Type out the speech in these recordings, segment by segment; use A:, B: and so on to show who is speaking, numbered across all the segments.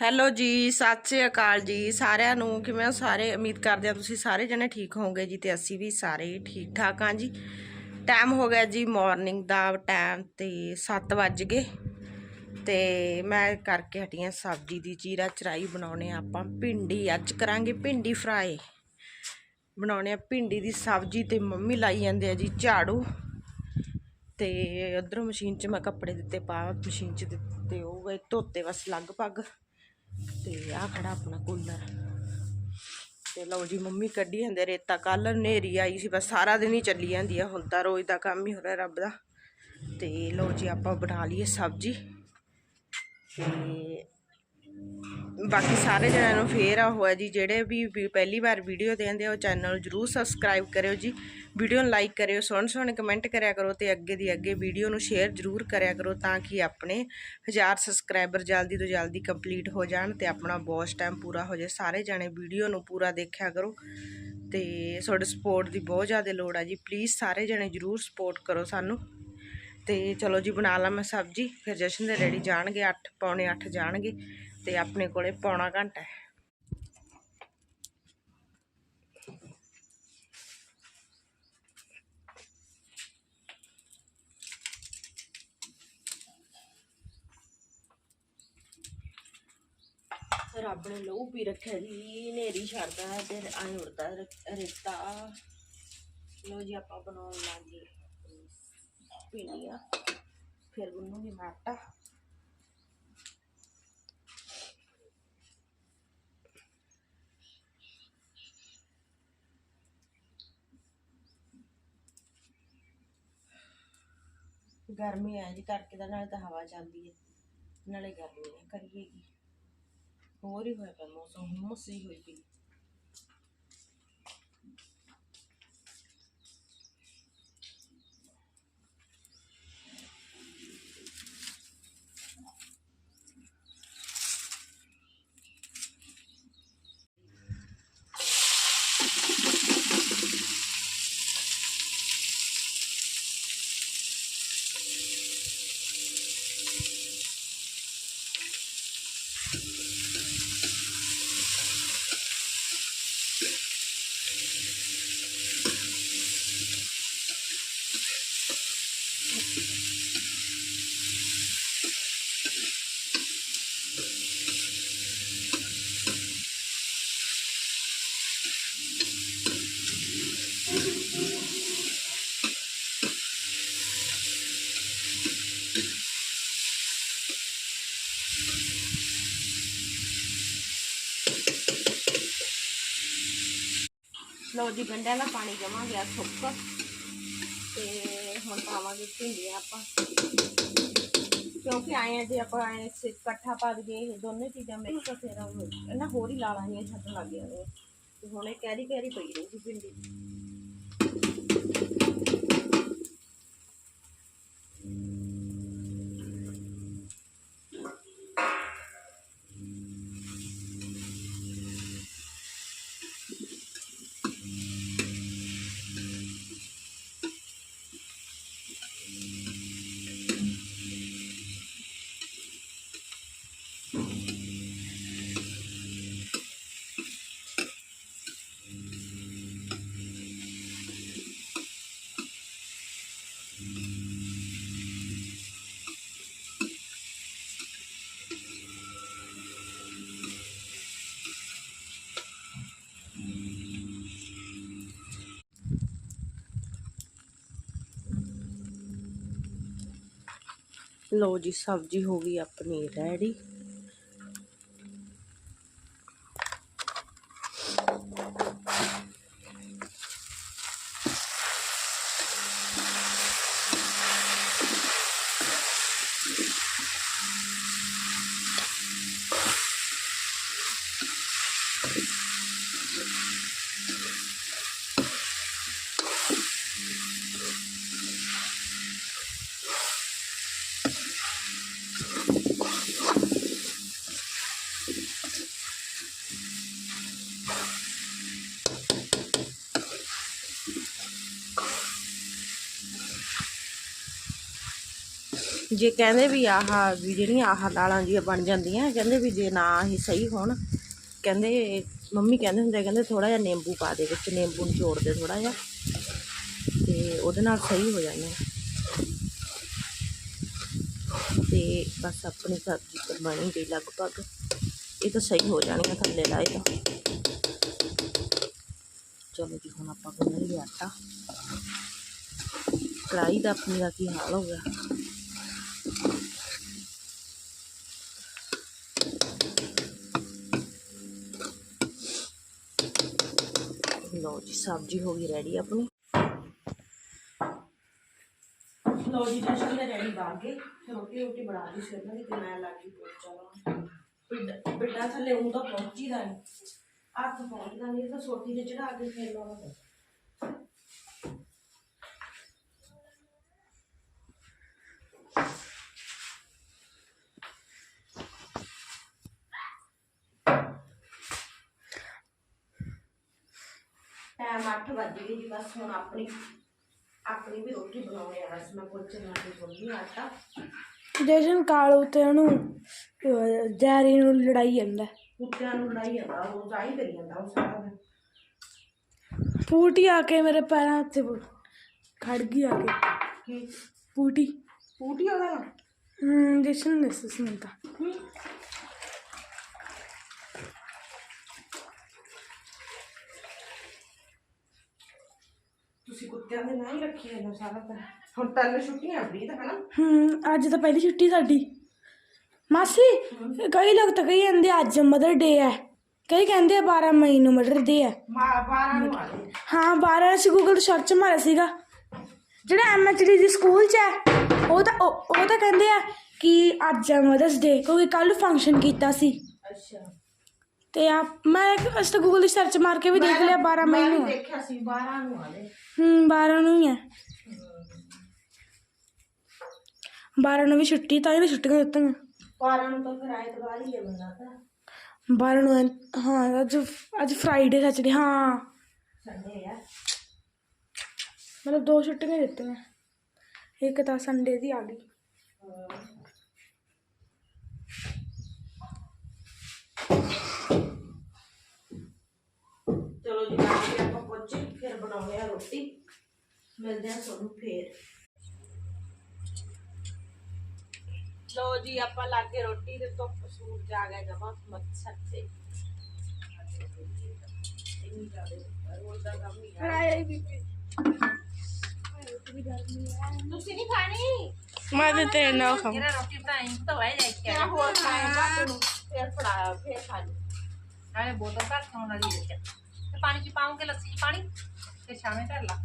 A: Hello ਜੀ, ਸਤਿ ਸ੍ਰੀ ਅਕਾਲ ਜੀ। ਸਾਰਿਆਂ ਨੂੰ ਕਿਵੇਂ ਹੋ? ਸਾਰੇ ਉਮੀਦ ਕਰਦੇ ਹਾਂ ਤੁਸੀਂ ਸਾਰੇ ਜਣੇ ਠੀਕ ਹੋਵੋਗੇ ਜੀ ਤੇ ਅਸੀਂ ਵੀ ਸਾਰੇ ਠੀਕ ਠਾਕ ਹਾਂ ਜੀ। ਟਾਈਮ ਹੋ ਗਿਆ ਜੀ ਮਾਰਨਿੰਗ ਦਾ ਟਾਈਮ ਤੇ 7 ਵੱਜ ਗਏ। ਤੇ ਮੈਂ ਕਰਕੇ ਹਟੀ ਹਾਂ ਸਬਜ਼ੀ ਦੀ ਚੀਰਾ ਚਰਾਈ ਬਣਾਉਣੇ ਆਪਾਂ। ਭਿੰਡੀ ਅੱਜ ਕਰਾਂਗੇ ਭਿੰਡੀ ਫਰਾਈ ਬਣਾਉਣੇ ਆ ਭਿੰਡੀ ਦੀ ਸਬਜ਼ੀ ਤੇ ਮੰਮੀ ਲਾਈ ਜਾਂਦੇ ਆ ਜੀ ਝਾੜੂ। ਤੇ ਉਧਰੋਂ ਮਸ਼ੀਨ 'ਚ ਮੈਂ ਕੱਪੜੇ ਦਿੱਤੇ, ਪਾ ਮਸ਼ੀਨ 'ਚ ਦਿੱਤੇ, ਉਹ ਗਏ ਧੋਤੇ ਬਸ ਲਗਭਗ। ਤੇ ਆ ਖੜਾ ਆਪਣਾ ਕੂਲਰ ਤੇ ਲਓ ਜੀ, ਮੰਮੀ ਕੱਢੀ ਜਾਂਦੇ ਰੇਤਾ। ਕੱਲ ਹਨੇਰੀ ਆਈ ਸੀ, ਬਸ ਸਾਰਾ ਦਿਨ ਹੀ ਚੱਲੀ ਜਾਂਦੀ ਆ। ਹੁਣ ਤਾਂ ਰੋਜ਼ ਦਾ ਕੰਮ ਹੀ ਹੋ ਰਿਹਾ ਰੱਬ ਦਾ। ਤੇ ਲਓ ਜੀ, ਆਪਾਂ ਬਣਾ ਲਈਏ ਸਬਜ਼ੀ। ਤੇ ਬਾਕੀ ਸਾਰੇ ਜਣਿਆਂ ਨੂੰ ਫੇਰ ਆ ਹੋਇਆ ਜੀ, ਜਿਹੜੇ ਵੀ ਪਹਿਲੀ ਵਾਰ ਵੀਡੀਓ ਦੇਖਦੇ ਆ, ਉਹ ਚੈਨਲ ਨੂੰ ਜਰੂਰ ਸਬਸਕ੍ਰਾਈਬ ਕਰਿਓ ਜੀ। ਵੀਡੀਓ ਨੂੰ ਲਾਈਕ ਕਰਿਓ, ਸੋਹਣੇ ਸੋਹਣੇ ਕਮੈਂਟ ਕਰਿਆ ਕਰੋ ਤੇ ਅੱਗੇ ਦੀ ਅੱਗੇ ਵੀਡੀਓ ਨੂੰ ਸ਼ੇਅਰ ਜਰੂਰ ਕਰਿਆ ਕਰੋ ਤਾਂ ਕਿ ਆਪਣੇ 1000 ਸਬਸਕ੍ਰਾਈਬਰ ਜਲਦੀ ਤੋਂ ਜਲਦੀ ਕੰਪਲੀਟ ਹੋ ਜਾਣ ਤੇ ਆਪਣਾ ਬੌਸ ਟਾਈਮ ਪੂਰਾ ਹੋ ਜਾਏ। ਸਾਰੇ ਜਣੇ ਵੀਡੀਓ ਨੂੰ ਪੂਰਾ ਦੇਖਿਆ ਕਰੋ ਤੇ ਤੁਹਾਡੇ ਸਪੋਰਟ ਦੀ ਬਹੁਤ ਜ਼ਿਆਦਾ ਲੋੜ ਆ ਜੀ। ਪਲੀਜ਼ ਸਾਰੇ ਜਣੇ ਜਰੂਰ ਸਪੋਰਟ ਕਰੋ ਸਾਨੂੰ। ਤੇ ਚਲੋ ਜੀ, ਬਣਾ ਲਾ ਮੈਂ ਸਬਜ਼ੀ, ਫਿਰ ਜਸ਼ਨ ਦੇ ਡੈਡੀ ਜਾਣਗੇ 8 ਪੌਣੇ 8 ਜਾਣਗੇ। ਤੇ ਆਪਣੇ ਕੋਲੇ ਪੌਣਾ ਘੰਟਾ ਹੈ। ਰੱਬ ਨੇ ਲਹੂ ਪੀ ਰੱਖਿਆ ਜੀ ਨੇਰੀ ਛੱਡਦਾ ਹੈ ਤੇ ਐਂ ਉੜਦਾ ਰੇਤਾ। ਲੋ ਜੀ ਆਪਾਂ ਬਣਾਉਣ ਲੱਗੇ ਪੀਣੀਆਂ ਫਿਰ ਉਹਨੂੰ ਵੀ ਆਟਾ। ਗਰਮੀ ਆ ਜੀ ਕਰਕੇ ਦਾ ਨਾਲੇ ਤਾਂ ਹਵਾ ਚੱਲਦੀ ਹੈ ਨਾਲੇ ਗਰਮੀ ਹੈ ਕਰੀਏ ਕੀ। ਹੋਰ ਹੀ ਹੋਇਆ ਪਿਆ ਮੌਸਮ ਹੁਮਸ ਹੀ ਹੋਈ ਪਈ। ਲਓ ਜੀ ਗੰਡਿਆਂ ਦਾ ਪਾਣੀ ਜਮਾ ਗਿਆ ਸੁੱਕ। ਤੇ ਹੁਣ ਪਾਵਾਂਗੇ ਭਿੰਡੀਆਂ ਆਪਾਂ। ਕਿਉਂਕਿ ਆਏ ਆ ਜੇ ਆਪਾਂ ਆਏ ਇਕੱਠਾ ਪਾ ਦਈਏ ਦੋਨੇ ਚੀਜ਼ਾਂ ਮਿਕਸ ਫਿਰ ਉਹ ਨਾ ਹੋਰ ਹੀ ਲਾ ਜਿਹੀਆਂ ਛੱਤ ਲੱਗ ਜਾਂਦੇ ਤੇ ਹੁਣ ਇਹ ਕੈਰੀ ਕੈਰੀ ਪਈ ਰਹੂਗੀ ਭਿੰਡੀ। ਲਓ ਜੀ ਸਬਜ਼ੀ ਹੋ ਗਈ ਆਪਣੀ ਰੈਡੀ ਜੇ ਕਹਿੰਦੇ ਵੀ ਆਹ ਵੀ ਜਿਹੜੀਆਂ ਆਹ ਦਾਲਾਂ ਜੀਆਂ ਬਣ ਜਾਂਦੀਆਂ, ਕਹਿੰਦੇ ਵੀ ਜੇ ਨਾ ਇਹ ਸਹੀ ਹੋਣ, ਕਹਿੰਦੇ ਮੰਮੀ ਕਹਿੰਦੇ ਹੁੰਦੇ ਕਹਿੰਦੇ ਥੋੜਾ ਜਿਹਾ ਨਿੰਬੂ ਪਾ ਦੇ ਵਿੱਚ, ਨਿੰਬੂ ਨਿਚੋੜ ਦੇ ਥੋੜਾ ਜਿਹਾ, ਤੇ ਉਹਦੇ ਨਾਲ ਸਹੀ ਹੋ ਜਾਂਦੇ ਤੇ ਬਸ ਆਪਣੀ ਸਬਜ਼ੀ ਬਣੀ ਗਈ ਲਗਭਗ, ਇਹ ਤਾਂ ਸਹੀ ਹੋ ਜਾਣੀਆਂ ਥੱਲੇ ਲਾਏ ਤਾਂ। ਚਲੋ ਜੀ, ਹੁਣ ਆਪਾਂ ਗੁੰਨ ਲਈਏ ਆਟਾ। ਕੜਾਈ ਦਾ ਆਪਣੀ ਦਾ ਕੀ ਹਾਲ ਹੋ ਗਿਆ? ਲਓ ਜੀ, ਸਬਜ਼ੀ ਹੋ ਗਈ ਰੈਡੀ ਆਪਣੀ। ਲਓ ਜੀ, ਜਸ਼ਨ ਦੇ ਰੈਡੀ ਬਾਗ ਗਏ। ਰੋਟੀ ਰੋਟੀ ਬਣਾ ਲਈ ਸੀ ਉਹਨਾਂ ਤੇ ਮੈਂ ਲੱਗੀ ਪੋਚਾ ਬਿੱਡਾ ਥੱਲੇ ਉਹ ਤਾਂ ਪਹੁੰਚੀਦਾ ਨਹੀਂ ਹੱਥ ਪਹੁੰਚਦਾ ਨਹੀਂ ਤਾਂ ਸੋਟੀ ਤੇ ਚੜਾ ਕੇ ਫੇਰ ਲਾਉਣਾ ਟਾਈਮ 8 ਜੀ ਬਸ ਹੁਣ ਆਪਣੀ ਆਪਣੀ ਵੀ ਰੋਟੀ ਬਣਾਉਣੀ ਆ ਬਸ ਮੈਂ ਪੋਚੇ ਲਾ ਕੇ ਬੋਲੀ ਆਟਾ।
B: ਜਸ਼ਨ ਕਾਲੂ ਤੇ ਉਹਨੂੰ ਜੈਰੀ ਨੂੰ ਲੜਾਈ ਜਾਂਦਾ
A: ਕੁੱਤਿਆਂ ਨੂੰ ਲੜਾਈ ਜਾਂਦਾ ਉਹ ਤਾਂ ਹੀ ਕਰੀ ਜਾਂਦਾ ਉਹ ਸਾਰਾ ਦਿਨ।
B: ਪੂਟੀ ਆ ਕੇ ਮੇਰੇ ਪੈਰਾਂ ਉੱਤੇ ਖੜ ਗਈ ਆ ਕੇ।
A: ਕੀ?
B: ਪੂਟੀ।
A: ਪੂਟੀ ਉਹਦਾ ਨਾ
B: ਹੂੰ ਜਸ਼ਨ ਨੇ ਸੁਣਤਾ
A: ਤੁਸੀਂ ਕੁੱਤਿਆਂ ਦੇ ਨਾਂ ਹੀ ਰੱਖੀ ਜਾਂਦਾ ਸਾਰਾ ਦਿਨ ਹੁਣ ਤੈਨੂੰ ਛੁੱਟੀਆਂ ਵੀ ਤਾਂ ਹਨਾ।
B: ਹੂੰ ਅੱਜ ਤਾਂ ਪਹਿਲੀ ਛੁੱਟੀ ਸਾਡੀ। ਮਾਸੀ ਕਈ ਲੋਕ ਤਾਂ ਕਹੀ ਜਾਂਦੇ ਅੱਜ ਮਦਰ ਡੇ ਹੈ। ਕਈ ਕਹਿੰਦੇ ਆ 12 ਮਈ ਨੂੰ ਮਦਰ ਡੇ ਹੈ।
A: ਮਾ 12 ਨੂੰ ਆ ਗਏ।
B: ਹਾਂ 12 ਅਸੀਂ ਗੂਗਲ ਤੋਂ ਸਰਚ ਮਾਰਿਆ ਸੀਗਾ। ਜਿਹੜਾ ਐਮਐਚਡੀ ਦੀ ਸਕੂਲ 'ਚ ਹੈ ਉਹ ਤਾਂ ਉਹ ਉਹ ਤਾਂ ਕਹਿੰਦੇ ਆ ਕਿ ਅੱਜ ਹੈ ਮਦਰਸ ਡੇ ਕਿਉਂਕਿ ਕੱਲ ਫੰਕਸ਼ਨ ਕੀਤਾ ਸੀ।
A: ਅੱਛਾ।
B: ਤੇ ਆ ਮੈਂ ਅਸੀਂ ਤਾਂ ਗੂਗਲ 'ਤੇ ਸਰਚ ਮਾਰ ਕੇ ਵੀ ਦੇਖ ਲਿਆ 12 ਮਈ ਨੂੰ ਹੈ।
A: ਦੇਖਿਆ ਸੀ 12 ਨੂੰ ਆ ਗਏ
B: ਹੂੰ 12 ਨੂੰ ਹੀ ਹੈ 12 ਨੂੰ ਵੀ ਛੁੱਟੀ ਤਾਂ ਹੀ ਛੁੱਟੀਆਂ ਦਿੱਤੀਆਂ।
A: 12 ਨੂੰ ਤਾਂ ਫਿਰ ਐਤਵਾਰ ਹੀ ਹੈ ਬੰਦਾ ਤਾਂ।
B: 12 ਨੂੰ ਹਾਂ ਅੱਜ ਅੱਜ ਫਰਾਈਡੇ ਸੈਚਰਡੇ ਹਾਂ।
A: ਸੰਡੇ ਆ।
B: ਮਤਲਬ ਦੋ ਛੁੱਟੀਆਂ ਦਿੱਤੀਆਂ। ਇੱਕ ਤਾਂ ਸੰਡੇ ਦੀ ਆ ਗਈ।
A: ਚਲੋ ਜੀ ਲਾ ਕੇ ਆਪਾਂ ਪਹੁੰਚੇ ਫਿਰ ਬਣਾਉਣੇ ਆ ਰੋਟੀ। ਮਿਲਦੇ ਆ ਤੁਹਾਨੂੰ ਫੇਰ। ਲੋ ਜੀ ਆਪਾਂ ਲਾਗੇ ਰੋਟੀ ਦੇ ਤੋਂ ਸੂਰਜ ਆ ਗਿਆ ਜਮਾ ਮੱਛਰ ਤੇ। ਇੰਨੀ ਜ਼ਿਆਦਾ ਰੋਜ਼ ਦਾ ਕੰਮ ਹੀ ਆ ਤੁਸੀਂ ਨਹੀਂ ਖਾਣੀ?
B: ਮੈਂ ਤੇ ਤੇਰੇ ਨਾਲ ਖਾਂ
C: ਜਿਹੜਾ ਰੋਟੀ ਬਣਾਈ? ਤਾਂ ਵੈ ਲੈ ਕੇ
A: ਕਿਆ। ਹੋਰ ਖਾਇਆ ਬਾਤ ਨੂੰ। ਫੇਰ ਫੜਾ ਫੇਰ ਖਾ ਲਈ।
C: ਨਾਲੇ ਬੋਤਲ ਘਰ ਖਾਣ ਵਾਲੀ ਵਿੱਚ ਤੇ ਪਾਣੀ ਚ ਪਾਉਂਗੇ ਲੱਸੀ ਚ ਪਾਣੀ ਤੇ ਛਾਵੇਂ ਧਰ ਲਾ।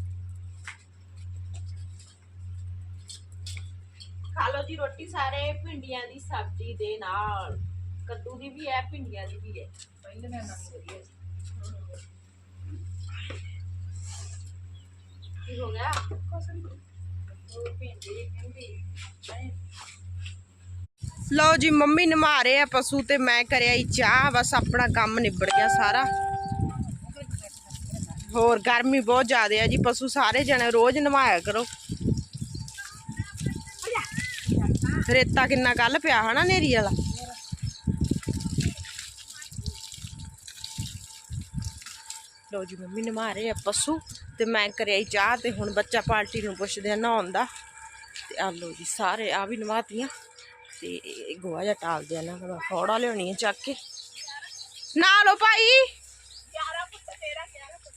A: ਖਾ ਲਓ ਜੀ ਰੋਟੀ ਸਾਰੇ ਭਿੰਡੀਆਂ ਦੀ ਸਬਜ਼ੀ ਦੇ ਨਾਲ। ਕੱਦੂ ਦੀ ਵੀ ਹੈ ਭਿੰਡੀਆਂ ਦੀ ਵੀ ਹੈ।
C: ਪਹਿਲੇ ਮੈਂ ਨਾ ਸੀ।
A: ਕੀ ਹੋ ਗਿਆ?
C: ਉਹ ਭਿੰਡੀ ਕਹਿੰਦੀ
A: ਲਓ ਜੀ ਮੰਮੀ ਨਮਾ ਰਹੇ ਆ ਪਸ਼ੂ ਤੇ ਮੈਂ ਕਰਿਆ ਹੀ ਚਾਹ ਬਸ ਆਪਣਾ ਕੰਮ ਨਿਬੜ ਗਿਆ ਸਾਰਾ। और गर्मी बहुत ज़्यादा है जी पशु सारे जने रोज नवाया करो रेता कि कल पिया है ना नेरी वाला लो जी मम्मी नवा रहे हैं पशु तो मैं कर चाहते हूँ बच्चा पार्टी में पुछद नहा लो जी सारे आ भी नवाती हैं तो गोहा जहा टाल देना फौड़ा लिया चाह के ना लो भाई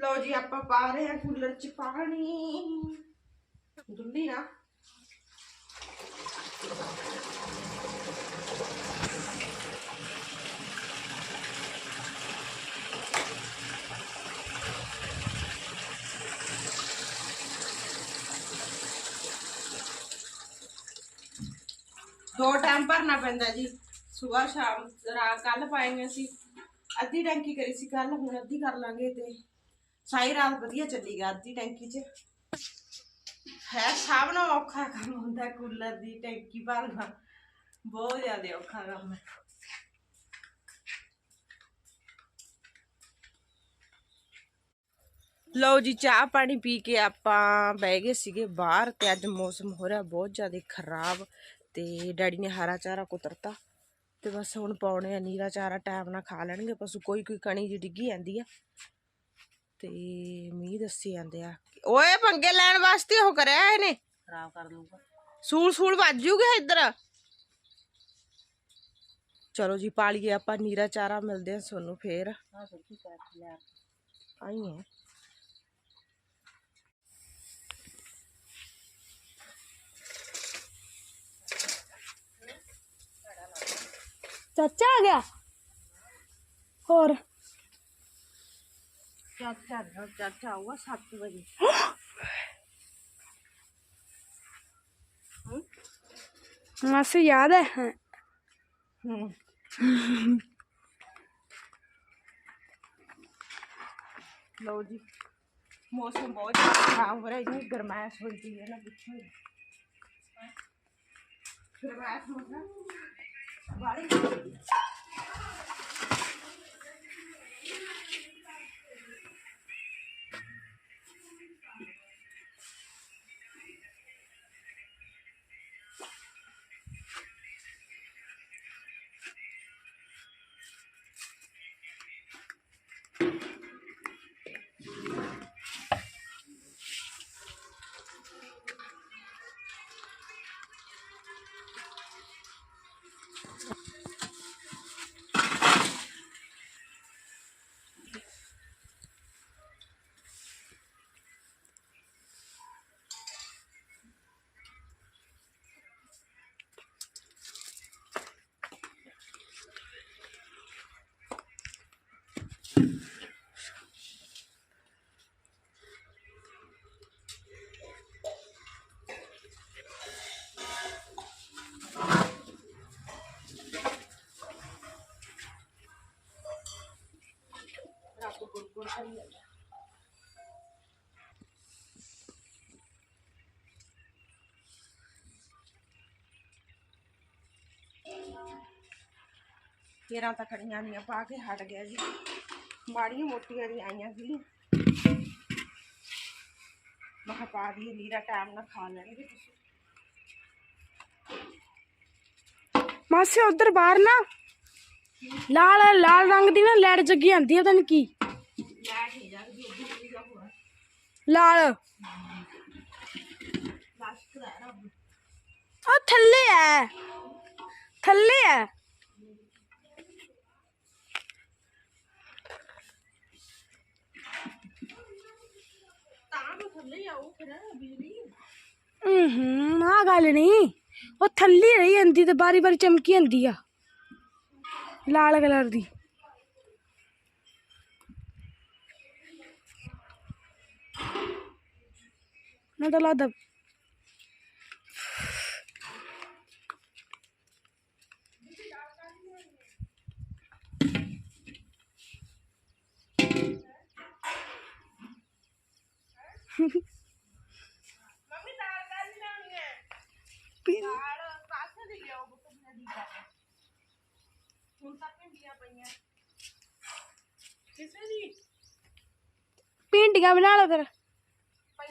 A: ਲਓ ਜੀ, ਆਪਾਂ ਪਾ ਰਹੇ ਹਾਂ ਕੂਲਰ ਚ ਪਾਣੀ। ਦੁੱਲੀ ਨਾ। ਦੋ ਟਾਈਮ ਭਰਨਾ ਪੈਂਦਾ ਜੀ। ਸਵੇਰ, ਸ਼ਾਮ, ਰਾਤ ਕੱਲ ਪਾਏਗੇ ਸੀ। ਅੱਧੀ ਟੈਂਕੀ ਕਰੀ ਸੀ ਕੱਲ ਹੁਣ ਅੱਧੀ ਕਰ ਲਾਂਗੇ ਤੇ। ਸਾਰੀ ਰਾਤ ਵਧੀਆ ਚੱਲੀ ਗਾ ਅੱਧੀ ਟੈਂਕੀ 'ਚ। ਹੈ ਸਭ ਨਾਲੋਂ ਔਖਾ ਕੰਮ ਹੁੰਦਾ ਕੂਲਰ ਦੀ, ਟੈਂਕੀ ਭਰਨਾ ਬਹੁਤ ਜ਼ਿਆਦਾ ਔਖਾ ਕੰਮ ਹੈ। ਲਓ ਜੀ, ਚਾਹ ਪਾਣੀ ਪੀ ਕੇ ਆਪਾਂ ਬਹਿ ਗਏ ਸੀਗੇ ਬਾਹਰ ਤੇ ਅੱਜ ਮੌਸਮ ਹੋ ਰਿਹਾ ਬਹੁਤ ਜ਼ਿਆਦਾ ਖਰਾਬ ਤੇ ਡੈਡੀ ਨੇ ਹਰਾ ਚਾਰਾ ਕੁਤਰਤਾ ਤੇ ਬਸ ਹੁਣ ਪਾਉਣੇ ਆ, ਨੀਰਾ ਚਾਰਾ ਟਾਈਮ ਨਾਲ ਖਾ ਲੈਣਗੇ, ਪਸ਼ੂ ਕੋਈ ਕੋਈ ਕਣੀ ਜਿਹੀ ਡਿੱਗੀ ਜਾਂਦੀ ਆ। ਤੇ ਮੀਂਹ ਦੱਸੀ ਜਾਂਦੇ ਆ। ਓਏ ਪੰਗੇ ਲੈਣ ਵਾਸਤੇ ਉਹ ਕਰਿਆ ਇਹਨੇ।
C: ਖਰਾਬ ਕਰ ਲੂਗਾ
A: ਸੂਲ ਸੂਲ ਵੱਜੂਗੇ ਇੱਧਰ। ਚਲੋ ਜੀ ਪਾਲੀਏ ਆਪਾਂ ਨੀਰਾ ਚਾਰਾ ਮਿਲਦੇ ਆ ਤੁਹਾਨੂੰ ਫੇਰ।
C: ਆ ਸੁੱਕੀ ਕਰ ਲਿਆ
A: ਆਈ ਹੈ
B: ਚਾਚਾ ਆ ਗਿਆ। ਹੋਰ।
A: ਚਾਚਾ ਚਾਚਾ ਆਊਗਾ 7 ਵਜੇ
B: ਮਾਸੀ ਯਾਦ ਹੈ
A: ਹੂੰ ਲਓ ਜੀ ਮੌਸਮ ਬਹੁਤ ਜ਼ਿਆਦਾ ਖਰਾਬ ਹੋ ਰਿਹਾ ਇੰਨੀ ਗਰਮੈਸ਼ ਹੋਈ ਪਈ ਹੈ ਨਾ ਪੁੱਛੋ ਹੀ ਨਾ। ਗਰਮੈਸ਼ ਹੋ ਨਾ ਬਾੜੀ ਕੇਰਾਂ ਤਾਂ ਖੜੀਆਂ ਨਹੀਂ ਪਾ ਕੇ ਹਟ ਗਿਆ ਜੀ। ਮਾੜੀਆਂ ਮੋਟੀਆਂ ਦੀ ਆਈਆਂ ਸੀ ਮੈਂ ਕਿਹਾ ਪਾ ਦੀ ਨੀਰਾ ਟਾਈਮ ਨਾਲ ਖਾ ਲੈਣਗੇ ਤੁਸੀਂ।
B: ਮਾਸੀ, ਉਧਰ ਬਾਹਰ ਨਾ। ਲਾਲ ਲਾਲ ਰੰਗ ਦੀ ਨਾ ਲੈਟ ਜੱਗੀ ਜਾਂਦੀ ਆ ਤੈਨੂੰ ਲਾਲ। ਉਹ ਥੱਲੇ ਐ। ਥੱਲੇ ਐ। ਹੂੰ ਆ ਗੱਲ ਨਹੀਂ। ਉਹ ਥੱਲੇ ਰਹੀ ਜਾਂਦੀ ਤੇ ਬਾਰੀ ਬਾਰੀ ਚਮਕੀ ਜਾਂਦੀ ਆ। ਲਾਲ ਕਲਰ ਦੀ। ਮੈਂ ਤਾਂ ਲੱਗਦਾ
A: ਮੰਮੀ ਦਾਲ ਕਾਹਦੀ ਲਾਉਣੀ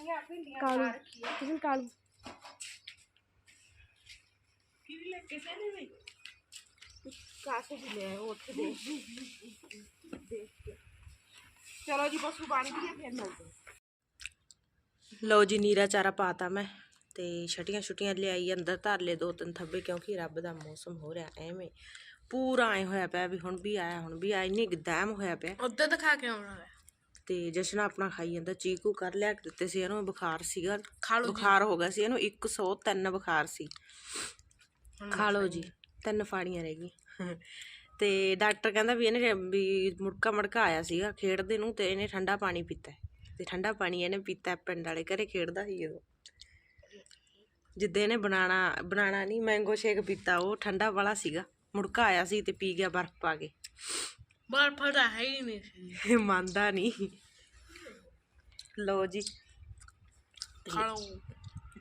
A: ਹੈ ਦਾਲ ਕਾਸੇ ਦੀ ਲਿਆਓ ਬੁੱਤ ਦੀ ਦਾ ਹੁਣ ਤਾਂ ਭਿੰਡੀਆਂ ਪਈਆਂ ਕਿਸੇ ਲੈ ਵੀ ਲੈ ਆਓ ਉੱਥੇ ਦੇਖ। ਦੇਖ ਕੇ ਚਲੋ ਜੀ ਪਸ਼ੂ ਬਣ ਗਈ ਹੈ ਫਿਰ ਮਿਲਦੇ ਲਓ ਜੀ ਨੀਰਾ ਚਾਰਾ ਪਾਤਾ ਮੈਂ ਤੇ ਛਟੀਆਂ ਛੁਟੀਆਂ ਲਿਆਈ ਅੰਦਰ ਧਰ ਲਏ ਦੋ ਤਿੰਨ ਥੱਬੇ ਕਿਉਂਕਿ ਰੱਬ ਦਾ ਮੌਸਮ ਹੋ ਰਿਹਾ ਐਵੇਂ। ਪੂਰਾ ਐ ਹੋਇਆ ਪਿਆ ਵੀ ਹੁਣ ਵੀ ਆਇਆ ਹੁਣ ਵੀ ਆਇਆ ਇੰਨੀ ਗਦੈਮ ਹੋਇਆ ਪਿਆ।
B: ਉੱਧਰ ਦਿਖਾ ਕੇ ਆਉਣਾ ਹੈ।
A: ਤੇ ਜਸ਼ਨ ਆਪਣਾ ਖਾਈ ਜਾਂਦਾ ਚੀਕੂ ਕਰ ਲਿਆ ਕੇ ਦਿੱਤੇ ਸੀ ਇਹਨੂੰ ਬੁਖਾਰ ਸੀਗਾ। ਬੁਖਾਰ ਹੋ ਗਿਆ ਸੀ ਇਹਨੂੰ 103 ਬੁਖਾਰ ਸੀ। ਖਾ ਲਓ ਜੀ। ਤਿੰਨ ਫਾੜੀਆਂ ਰਹਿ ਗਈਆਂ। ਤੇ ਡਾਕਟਰ ਕਹਿੰਦਾ ਵੀ ਇਹਨੇ ਵੀ ਮੁੜਕਾ ਮੜਕਾ ਆਇਆ ਸੀਗਾ ਖੇਡਦੇ ਨੂੰ ਤੇ ਇਹਨੇ ਠੰਡਾ ਪਾਣੀ ਪੀਤਾ ਹੈ। ਤੇ ਠੰਡਾ ਪਾਣੀ ਇਹਨੇ ਪੀਤਾ ਹੈ, ਪਿੰਡ ਵਾਲੇ ਘਰੇ ਖੇਡਦਾ ਸੀ ਉਹ। ਜਿੱਦੇ ਨੇ ਬਣਾਣਾ ਬਣਾਣਾ ਨਹੀਂ ਮੈਂਗੋ ਸ਼ੇਕ ਪੀਤਾ ਉਹ ਠੰਡਾ ਵਾਲਾ ਸੀਗਾ। ਮੁੜਕਾ ਆਇਆ ਸੀ ਤੇ ਪੀ ਗਿਆ ਬਰਫ਼ ਪਾ ਕੇ।
B: ਬਾਹਰ ਫੜਾ ਹੈ ਹੀ ਨਹੀਂ ਸੀ।
A: ਮੰਨਦਾ ਨਹੀਂ। ਲੋ ਜੀ।
B: ਖਾ ਲਓ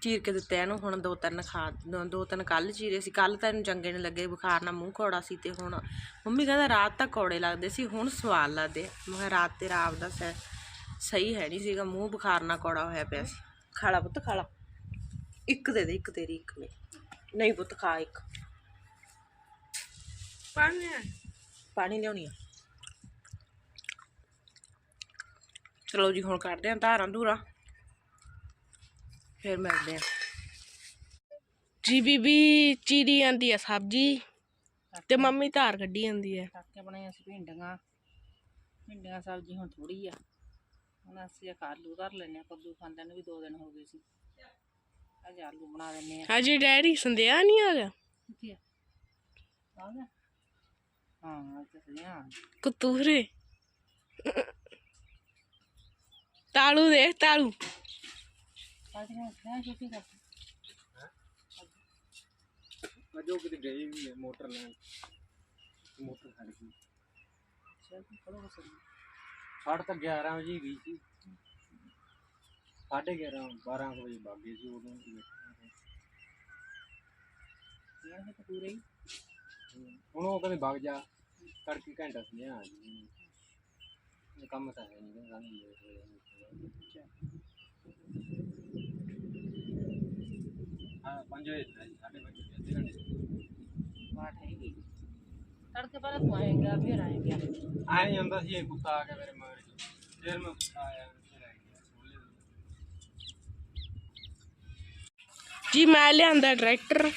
A: ਚੀਰ ਕੇ ਦਿੱਤੇ ਇਹਨੂੰ ਹੁਣ ਦੋ ਤਿੰਨ ਖਾ ਦੋ- ਦੋ ਤਿੰਨ ਕੱਲ ਚੀਰੇ ਸੀ। ਕੱਲ ਤਾਂ ਇਹਨੂੰ ਚੰਗੇ ਨਹੀਂ ਲੱਗੇ ਬੁਖਾਰ ਨਾਲ ਮੂੰਹ ਕੌੜਾ ਸੀ ਤੇ ਹੁਣ ਮੰਮੀ ਕਹਿੰਦਾ ਰਾਤ ਤੱਕ ਕੌੜੇ ਲੱਗਦੇ ਸੀ ਹੁਣ ਸਵਾਦ ਲੱਗਦੇ। ਮੈਂ ਕਿਹਾ ਰਾਤ ਤੇਰਾ ਆਪਦਾ ਸੈ ਸਹੀ ਹੈ ਨਹੀਂ ਸੀਗਾ ਮੂੰਹ ਬੁਖਾਰ ਨਾਲ ਕੌੜਾ ਹੋਇਆ ਪਿਆ ਸੀ। ਖਾਲਾ ਪੁੱਤ ਖਾਲਾ ਇੱਕ ਦੇ ਦੇ ਇੱਕ ਤੇਰੀ ਇੱਕ ਮੇਰੀ। ਨਹੀਂ ਪੁੱਤ ਖਾ ਇੱਕ।
B: ਪਾਣੀ
A: ਪਾਣੀ ਲਿਆਉਣੀ ਆ। ਚਲੋ ਜੀ ਹੁਣ ਕਰਦੇ ਆਂ ਧਾਰਾਂ ਧੂਰਾਂ। ਫਿਰ ਮਿਲਦੇ ਆਂ
B: ਜੀ ਬੀਬੀ ਚੀਰੀ ਜਾਂਦੀ ਆ ਸਬਜੀ ਤੇ ਮੰਮੀ ਧਾਰ ਕੱਢੀ ਜਾਂਦੀ ਹੈ
C: ਕਰਕੇ ਬਣਾਈਆਂ ਸੀ ਭਿੰਡੀਆਂ। ਭਿੰਡੀਆਂ ਸਬਜ਼ੀ ਹੁਣ ਥੋੜੀ ਆ। ਹੁਣ ਅਸੀਂ ਆਲੂ ਧਰ ਲੈਨੇ ਆ ਕੱਦੂ ਖਾਂਦੇ ਨੂੰ ਵੀ ਦੋ ਦਿਨ ਹੋ ਗਏ ਸੀ। ਅੱਜ ਆਲੂ ਬਣਾ ਲੈਨੇ ਆ
B: ਅਜੇ ਡੈਡੀ ਸੰਧਿਆ ਨਹੀਂ ਆ ਗਿਆ?
C: ਕਿੱਥੇ ਆ? ਆ ਗਿਆ? ਹਾਂ ਅੱਜ ਸੜਿਆ
B: ਕਤੂਰੇ। ਤਾਲੂ ਦੇਖ ਤਾਲੂ
C: ਅਜੋ
D: ਕਿਤੇ ਗਈ ਵੀ ਹੈ ਮੋਟਰ ਲੈਣ। ਮੋਟਰ ਖੜ ਗਈ। ਸਾਢੇ ਤਾਂ 11 ਵਜੇ ਗਈ ਸੀ। ਸਾਢੇ 11 12 ਵਜੇ ਵਗ ਗਈ ਸੀ ਉਦੋਂ।
C: ਯਾਰ ਇਹ ਤਾਂ ਪੂਰੇ ਹੀ
D: ਹੁਣ ਉਹ ਕਹਿੰਦੇ ਵਗ ਜਾ। ਤੜਕੇ ਘੰਟਾ ਸੀ ਆ ਇਹ ਕੰਮ ਤਾਂ ਹੈ ਨਹੀਂ ਸਾਨੂੰ ਲੇਟ ਹੋ ਜਾਂਦਾ ਹਾਂ 5 ਵਜੇ ਦਾ ਸਾਢੇ ਪੰਜ ਵਜੇ ਅੱਧੇ ਘੰਟੇ
C: ਬਾਟ ਹੈਗੀ ਤੜਕੇ ਪਹਿਲਾਂ ਤੂੰ ਆਏਗਾ ਫਿਰ ਆਏਗਾ
D: ਆਏ ਜਾਂਦਾ ਸੀ ਇਹ ਕੁੱਤਾ ਆ ਗਿਆ ਮੇਰੇ ਮਗਰ ਫਿਰ ਮੈਂ ਕੁੱਤਾ ਆਇਆ ਫਿਰ ਆ ਗਿਆ ਬੋਲੇ
B: ਜੀ ਮੈਂ ਲਿਆਂਦਾ ਟਰੈਕਟਰ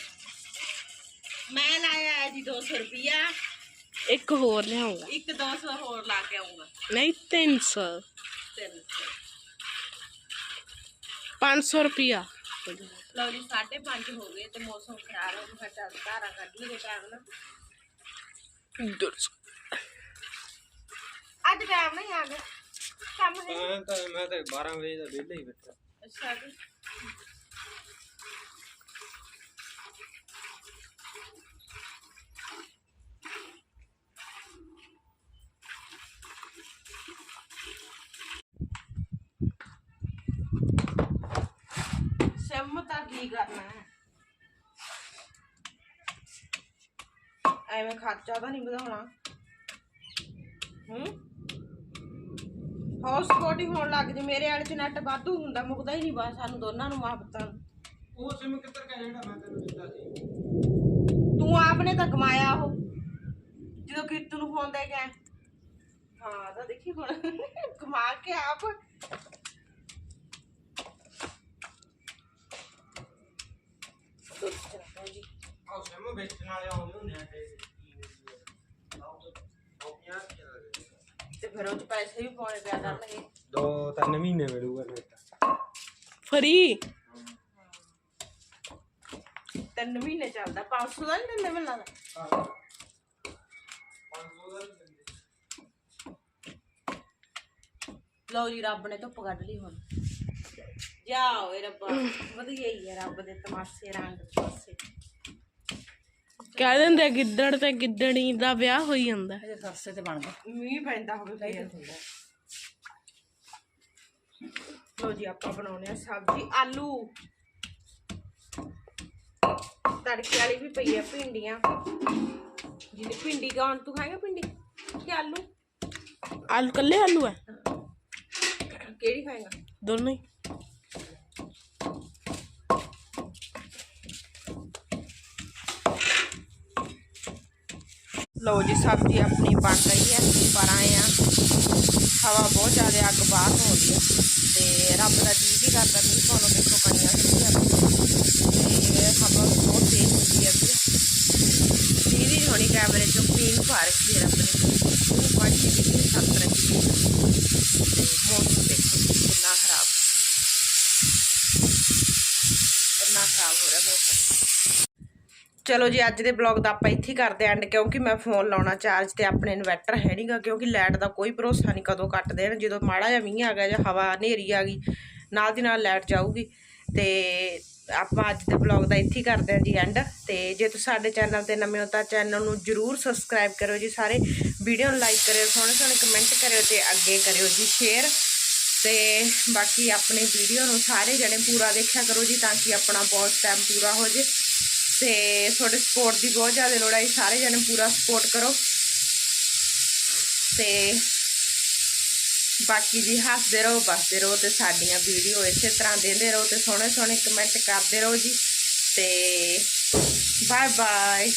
A: ਮੈਂ ਲਾਇਆ ਹੈ ਜੀ 200 ਰੁਪਿਆ
B: ਇੱਕ ਹੋਰ ਲਿਆਉਂਗਾ
A: ਇੱਕ 200 ਹੋਰ ਲਾ ਕੇ ਆਉਂਗਾ
B: ਨਹੀਂ 300
A: 300
B: 500 ਰੁਪਿਆ
A: ਲਓ ਜੀ 5:30 ਹੋ ਗਏ ਤੇ ਮੌਸਮ ਖਰਾਬ ਹੋ ਗਿਆ ਚੱਲ ਧਾਰਾਂ ਕੱਢ ਲਈਏ ਟਾਈਮ ਨਾਲ ਅੱਜ ਟਾਈਮ ਨਹੀਂ ਆ ਗਿਆ ਕੰਮ ਹੈ
D: ਮੈਂ ਤਾਂ ਮੈਂ ਤਾਂ 12 ਵਜੇ ਦਾ ਵਿਹਲਾ ਹੀ ਬੈਠਾ
A: ਅੱਛਾ ਜੀ ਸਿਮ ਤਾਂ ਕੀ ਕਰਨਾ ਹੈ ਐਵੇਂ ਖਰਚਾ ਤਾਂ ਨਹੀਂ ਵਧਾਉਣਾ ਹੂੰ ਹਾਊਸ ਸਪੋਰਟ ਹੀ ਹੋਣ ਲੱਗ ਜੇ ਮੇਰੇ ਵਾਲੇ ਚ ਨੈਟ ਵਾਧੂ ਹੁੰਦਾ ਮੁੱਕਦਾ ਹੀ ਨਹੀਂ ਬਸ ਸਾਨੂੰ ਦੋਨਾਂ ਨੂੰ ਮਾਪਤਾਂ ਨੂੰ
D: ਉਹ ਸਿਮ ਕਿੱਧਰ ਗਿਆ ਜਿਹੜਾ ਮੈਂ ਤੈਨੂੰ ਦਿੱਤਾ ਸੀ
A: ਤੂੰ ਆਪ ਨੇ ਤਾਂ ਕਮਾਇਆ ਉਹ, ਜਦੋਂ ਕੀਰਤ ਨੂੰ ਫੋਨ ਦੇ ਗਿਆ ਹਾਂ ਤਾਂ ਦੇਖੀ ਹੁਣ, ਕਮਾ ਕੇ ਆਪ ਦੁੱਧ ਚ ਰੱਖੋ ਜੀ
D: ਉਹ ਸਿਮ ਵੇਚਣ ਵਾਲੇ ਆਉਂਦੇ ਹੁੰਦੇ ਆ ਤੇ ਉਹ ਪੰਜਾਹ ਰੁਪਏ ਦਾ ਦੇ ਦਿੰਦਾ।
A: ਤੇ ਫਿਰ ਉਹ ਚ ਪੈਸੇ ਵੀ ਪਾਉਣੇ ਪਿਆ ਕਰਨਗੇ।
D: ਦੋ ਤਿੰਨ ਮਹੀਨੇ ਮਿਲੂਗਾ ਨੈਟ
B: ਫਰੀ?
A: ਤਿੰਨ ਮਹੀਨੇ ਚੱਲਦਾ 500 ਦਾ ਨਹੀਂ ਦਿੰਦੇ ਮੈਨੂੰ ਲੱਗਦਾ। ਲਓ ਜੀ ਰੱਬ ਨੇ ਧੁੱਪ ਕੱਢ ਲਈ ਹੁਣ। ਰੱਬਾ? ਵਧੀਆ ਹੀ ਹੈ ਰੱਬ ਦੇ ਤਮਾਸ਼ੇ ਰੰਗ ਤਮਾਸ਼ੇ।
B: ਕਹਿ ਦਿੰਦੇ ਆ ਗਿੱਦੜ ਤੇ ਗਿੱਦੜੀ ਦਾ ਵਿਆਹ ਹੋਈ ਜਾਂਦਾ।
C: ਇਹਦੇ ਸਸਤੇ ਤੇ ਬਣ ਗਏ
A: ਮੀਂਹ ਪੈਂਦਾ ਹੋਵੇ ਫੇਰ ਲੋ ਜੀ ਆਪਾਂ ਬਣਾਉਣੇ ਆ ਸਬਜ਼ੀ ਆਲੂ। ਤੜਕੇ ਵਾਲੀ ਵੀ ਪਈ ਆ ਭਿੰਡੀਆਂ। ਜਿਹਨੇ ਭਿੰਡੀ ਗਾਉਣ ਤੂੰ ਖਾਏਗਾ ਭਿੰਡੀ ਕਿ ਆਲੂ?
B: ਆਲੂ ਕੱਲੇ ਆਲੂ ਹੈ
A: ਕਿਹੜੀ ਖਾਏਗਾ?
B: ਦੋਨੋਂ ਹੀ।
A: ਲਓ ਜੀ ਸਬਜ਼ੀ ਆਪਣੀ ਬਣ ਰਹੀ ਹੈ ਪਰ ਆਏ ਆ ਹਵਾ ਬਹੁਤ ਜ਼ਿਆਦਾ ਅੱਗ ਬਾਹਰ ਹੋ ਰਹੀ ਹੈ ਤੇ ਰੱਬ ਦਾ ਜੀ ਵੀ ਕਰਦਾ ਨਹੀਂ ਤੁਹਾਨੂੰ ਦੇਖੋ ਪਈਆਂ ਸੀ ਤੇ ਹਵਾ ਬਹੁਤ ਤੇਜ਼ ਹੁੰਦੀ ਹੈ ਵੀ ਦੀਦੀ ਹੋਣੀ ਕੈਮਰੇ ਚੋਂ ਪੀਣ ਪਾ ਰੱਖੀ ਹੈ ਰੱਬ ਨੇ। ਉਹ ਪਾਣੀ ਦੀ ਕਿੰਨੀ ਰੱਖੀ ਹੈ ਤੇ ਮੌਸਮ ਦੇਖੋ ਕਿੰਨਾ ਖਰਾਬ ਕਿੰਨਾ ਖਰਾਬ ਹੋ ਰਿਹਾ ਮੌਸਮ ਚਲੋ ਜੀ, ਅੱਜ ਦੇ ਬਲੌਗ ਦਾ ਆਪਾਂ ਇੱਥੇ ਹੀ ਕਰਦੇ ਐਂਡ ਕਿਉਂਕਿ ਮੈਂ ਫੋਨ ਲਾਉਣਾ ਚਾਰਜ ਤੇ ਆਪਣੇ ਇਨਵਰਟਰ ਹੈ ਨਹੀਂਗਾ ਕਿਉਂਕਿ ਲਾਈਟ ਦਾ ਕੋਈ ਭਰੋਸਾ ਨਹੀਂ ਕਦੋਂ ਕੱਟ ਦੇਣ ਜਦੋਂ ਮਾੜਾ ਜਿਹਾ ਮੀਂਹ ਆ ਗਿਆ ਜਾਂ ਹਵਾ ਹਨੇਰੀ ਆ ਗਈ, ਨਾਲ ਦੀ ਨਾਲ ਲਾਈਟ ਜਾਊਗੀ। ਤੇ ਆਪਾਂ ਅੱਜ ਦੇ ਵਲੌਗ ਦਾ ਇੱਥੇ ਹੀ ਕਰਦੇ ਹਾਂ ਜੀ ਐਂਡ ਤੇ ਜੇ ਤੁਸੀਂ ਸਾਡੇ ਚੈਨਲ ਤੇ ਨਵੇਂ ਹੋ ਤਾਂ ਚੈਨਲ ਨੂੰ ਜਰੂਰ ਸਬਸਕ੍ਰਾਈਬ ਕਰਿਓ ਜੀ ਸਾਰੇ। ਵੀਡੀਓ ਨੂੰ ਲਾਈਕ ਕਰਿਓ, ਸੋਹਣੇ ਸੋਹਣੇ ਕਮੈਂਟ ਕਰਿਓ ਤੇ ਅੱਗੇ ਕਰਿਓ ਜੀ ਸ਼ੇਅਰ ਤੇ ਬਾਕੀ ਆਪਣੀ ਵੀਡੀਓ ਨੂੰ ਸਾਰੇ ਜਣੇ ਪੂਰਾ ਦੇਖਿਆ ਕਰੋ ਜੀ, ਤਾਂ ਕਿ ਆਪਣਾ ਬਹੁਤ ਟਾਈਮ ਪੂਰਾ ਹੋ ਜੇ। ਤੇ ਤੁਹਾਡੇ ਸਪੋਰਟ ਦੀ ਬਹੁਤ ਜ਼ਿਆਦਾ ਲੋੜ ਹੈ ਜੀ, ਸਾਰੇ ਜਣੇ ਪੂਰਾ ਸਪੋਰਟ ਕਰੋ। ਤੇ ਬਾਕੀ ਜੀ ਹੱਸਦੇ ਰਹੋ ਬਸਦੇ ਰਹੋ ਤੇ ਸਾਡੀਆਂ ਵੀਡੀਓ ਇਸੇ ਤਰ੍ਹਾਂ ਦਿੰਦੇ ਰਹੋ ਤੇ ਸੋਹਣੇ ਸੋਹਣੇ ਕਮੈਂਟ ਕਰਦੇ ਰਹੋ ਜੀ। ਤੇ ਬਾਏ ਬਾਏ